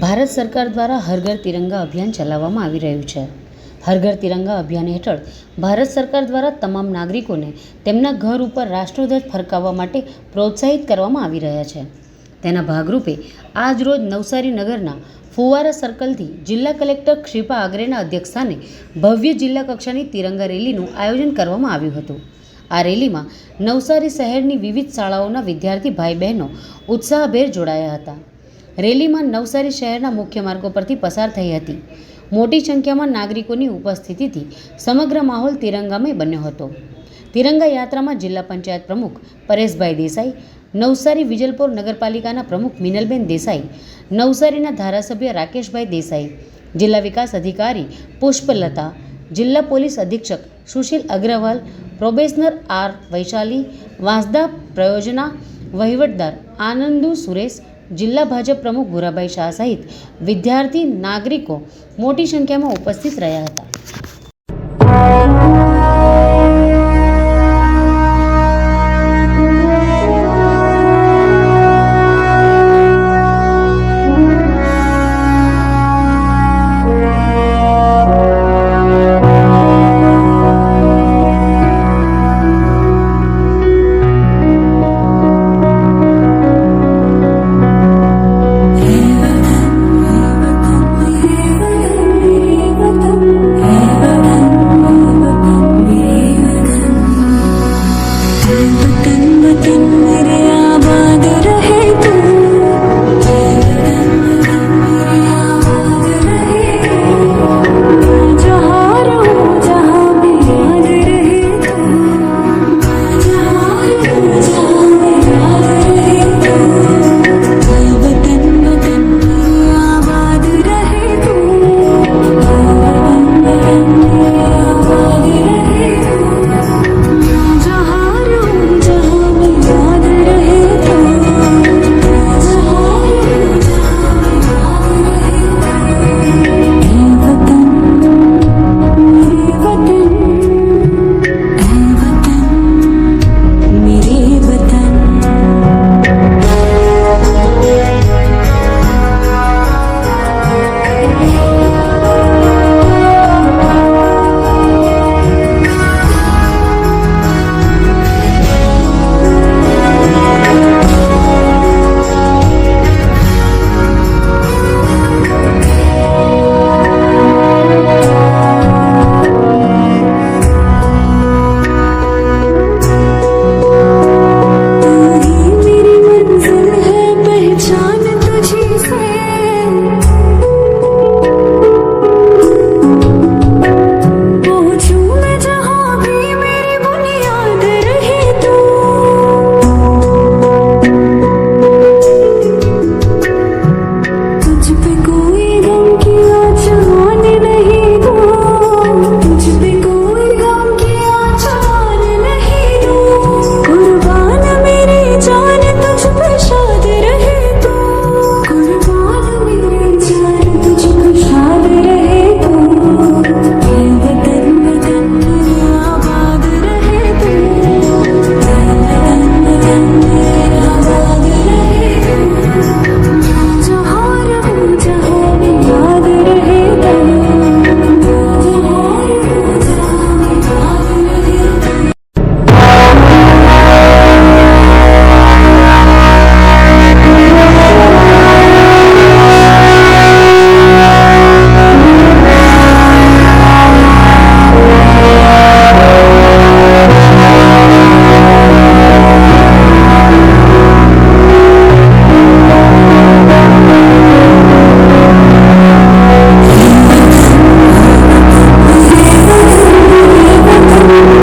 ભારત સરકાર દ્વારા હર ઘર તિરંગા અભિયાન ચલાવવામાં આવી રહ્યું છે. હર ઘર તિરંગા અભિયાન હેઠળ ભારત સરકાર દ્વારા તમામ નાગરિકોને તેમના ઘર ઉપર રાષ્ટ્રધ્વજ ફરકાવવા માટે પ્રોત્સાહિત કરવામાં આવી રહ્યા છે. તેના ભાગરૂપે આજ રોજ નવસારી નગરના ફુવારા સર્કલથી જિલ્લા કલેક્ટર ક્ષિપા આગરેના અધ્યક્ષસ્થાને ભવ્ય જિલ્લા કક્ષાની તિરંગા રેલીનું આયોજન કરવામાં આવ્યું હતું. આ રેલીમાં નવસારી શહેરની વિવિધ શાળાઓના વિદ્યાર્થી ભાઈ બહેનો ઉત્સાહભેર જોડાયા હતા. રેલીમાં નવસારી શહેરના મુખ્ય માર્ગો પરથી પસાર થઈ હતી. મોટી સંખ્યામાં નાગરિકોની ઉપસ્થિતિથી સમગ્ર માહોલ તિરંગામય બન્યો હતો. તિરંગા યાત્રામાં જિલ્લા પંચાયત પ્રમુખ પરેશભાઈ દેસાઈ, નવસારી વિજલપોર નગરપાલિકાના પ્રમુખ મિનલબેન દેસાઈ, નવસારીના ધારાસભ્ય રાકેશભાઈ દેસાઈ, જિલ્લા વિકાસ અધિકારી પુષ્પલતા, જિલ્લા પોલીસ અધિક્ષક સુશીલ અગ્રવાલ પ્રોબેશનર આર વૈશાલી, વાંસદા પ્રયોજના વહીવટદાર આનંદુ સુરેશ, જિલ્લા ભાજપ પ્રમુખ ભૂરાભાઈ શાહ સહિત વિદ્યાર્થી નાગરિકો મોટી સંખ્યામાં ઉપસ્થિત રહ્યા હતા.